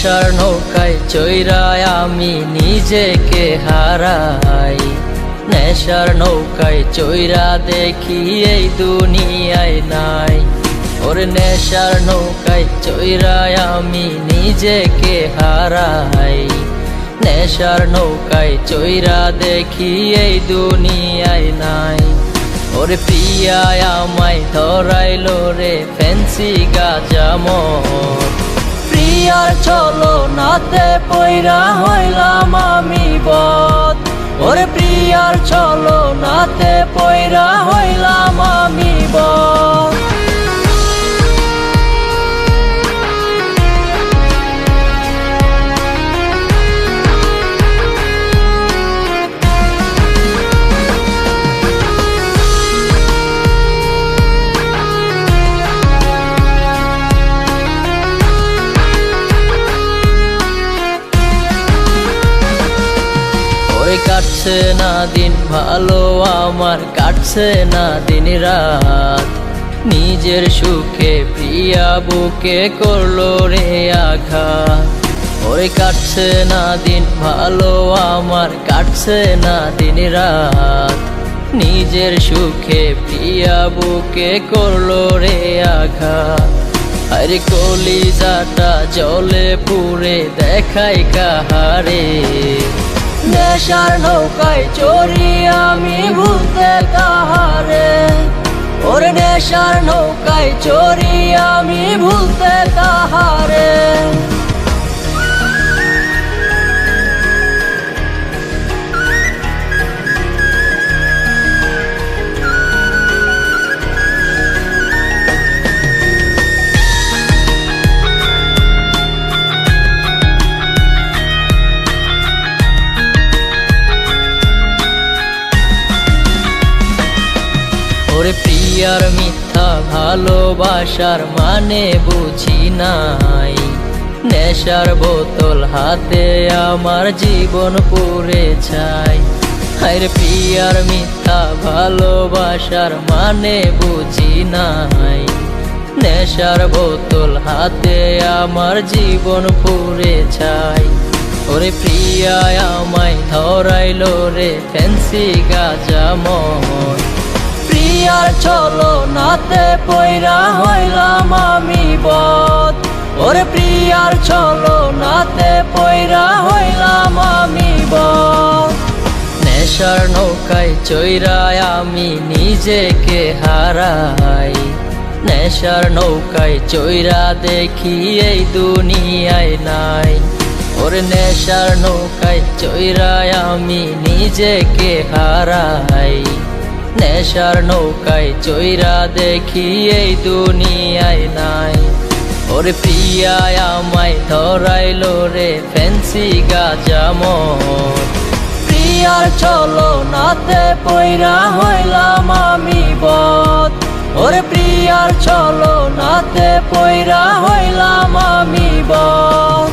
নেশার নৌকায় চৈরায় আমি নিজেকে হারাই। নেশার নৌকায় চৈরা দেখি এই দুনিয়ায় নাই। ওরে নেশার নৌকায় চৈরায় আমি নিজেকে হারাই। নেশার নৌকায় চৈরা দেখি এই দুনিয়ায় নাই। ওরে প্রিয়ায় আমায় ধরাইলো রে ফেন্সি গাজা প্রিয়ার চলো নাতে পয়রা হইলাম আমি বদ ওরে প্রিয়ার চলো নাতে পয়রা হইলাম আমি বদ ওই কাটছে না দিন, ভালো আমার কাটছে না দিন রাত। নিজের সুখে প্রিয়া বুকে করল রে আঘাত। ওই কাটছে না দিন, ভালো আমার কাটছে না দিন রাত। নিজের সুখে প্রিয়া বুকে করল রে আঘাত। আরে কলিজাটা জলে পুরে দেখায় কাহারে। নেশার নৌকায় চড়ি আমি ভুলতে কাহারে। ওর নেশার নৌকায় চড়ি আমি ভুলতে কাহারে। প্রিয়ার মিথ্যা ভালোবাসার মানে বুঝি নাই। নেশার বোতল হাতে আমার জীবন পুরে চাই হায়রে প্রিয়ার মিথ্যা ভালোবাসার মানে বুঝি নাই। নেশার বোতল হাতে আমার জীবন পুরে চাই ওরে প্রিয়ায় আমায় ধরাইলো রে ফেন্সি গাজা মন। প্রিয়ার চলো নাতে পয়রা হইলাম আমি বদ ওরে প্রিয়ার চলো নাতে পয়রা হইলাম আমি বদ নেশার নৌকায় চৈরায় আমি নিজেকে হারাই। নেশার নৌকায় চৈরা দেখি এই দুনিয়ায় নাই। ওরে নেশার নৌকায় চৈরায় আমি নিজেকে হারাই। নেশার নৌকায় চৈরা দেখি এই দুনিয়ায় নাই। ওরে প্রিয়ায় আমায় ধরাইলো রে ফেন্সি গাজা মদ প্রিয়ার চলো নাতে পয়রা হইলাম আমি বদ ওরে প্রিয়ার চলো নাতে পয়রা হইলাম আমি বদ